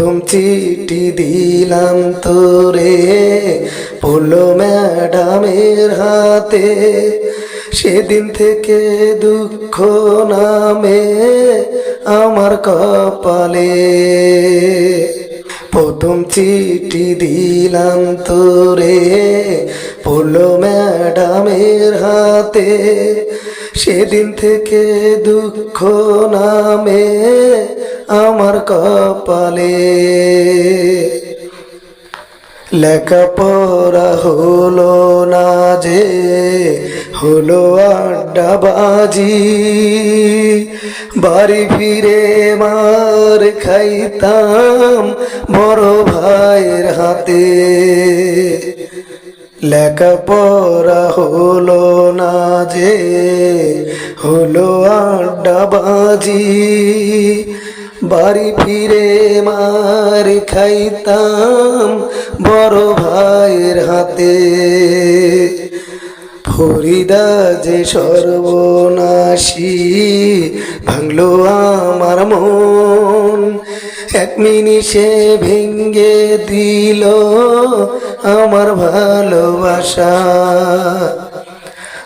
প্রথম চিঠি দিলাম তোরে, পড়ল ম্যাডামের হাতে। সেদিন থেকে দুঃখ নামে আমার কপালে। প্রথম চিঠি দিলাম তোরে, পড়ল ম্যাডামের হাতে। সেদিন থেকে দুঃখ নামে আমার কপালে। লেখাপড়া হলো না যে, হলো আড্ডাবাজি। বাড়ি ফিরে মার খাইতাম বড় ভাইয়ের হাতে। লেখাপড়া হলো না যে, হলো আড্ডাবাজি। বাড়ি ফিরে মার খাইতাম বড় ভাইয়ের হাতে। ফরিদা যে সর্বনাশী ভাঙলো আমার মন। এক মিনিষে ভেঙ্গে দিল আমার ভালোবাসা।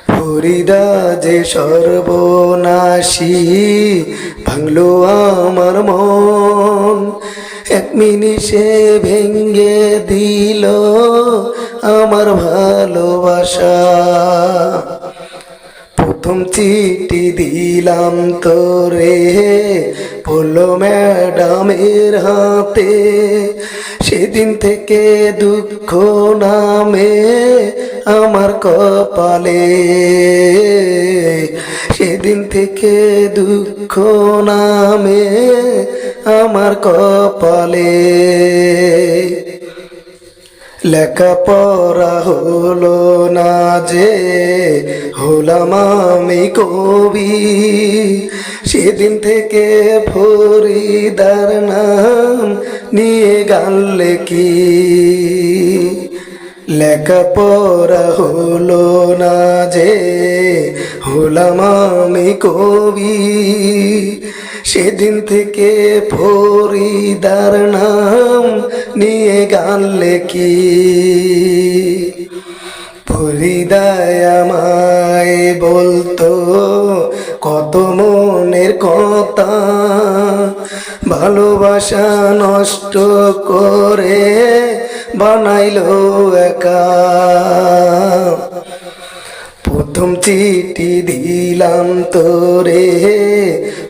ফরিদা যে সর্বনাশী ভাঙলো আমার মন। এক মিনিষে ভেঙ্গে দিল আমার ভালোবাসা। প্রথম চিঠি দিলাম তোরে পড়ল ম্যাডামের হাতে, সেদিন থেকে দুঃখ নামে আমার কপালে। সেদিন থেকে দুঃখ নামে আমার কপালে। লেখাপড়া হলো না যে হলাম আমি কবি, সেদিন থেকে ফরিদার নাম নিয়ে গানলে কি লেখাপড়া হলো না যে হলাম আমি কবি। সেদিন থেকে ফরিদার নাম নিয়ে গান লেখি। ফরিদায় আমায় বলতো, কত মনের কথা, ভালোবাসা নষ্ট করে বানাইলো একা। প্রথম চিঠি দিলাম তোরে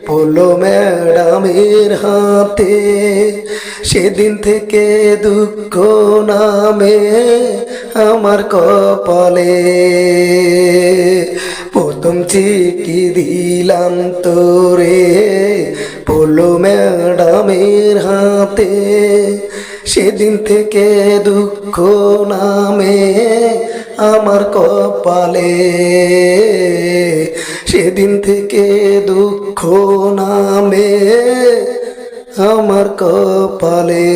পোলো ম্যাডামের হাতে, সেদিন থেকে দুঃখ নামে আমার কপালে। প্রথম চিঠি দিলাম তোরে পোলো ম্যাডামের হাতে সেদিন থেকে দুঃখ নামে আমার কপালে। সেদিন থেকে দুঃখ নামে আমার কপালে।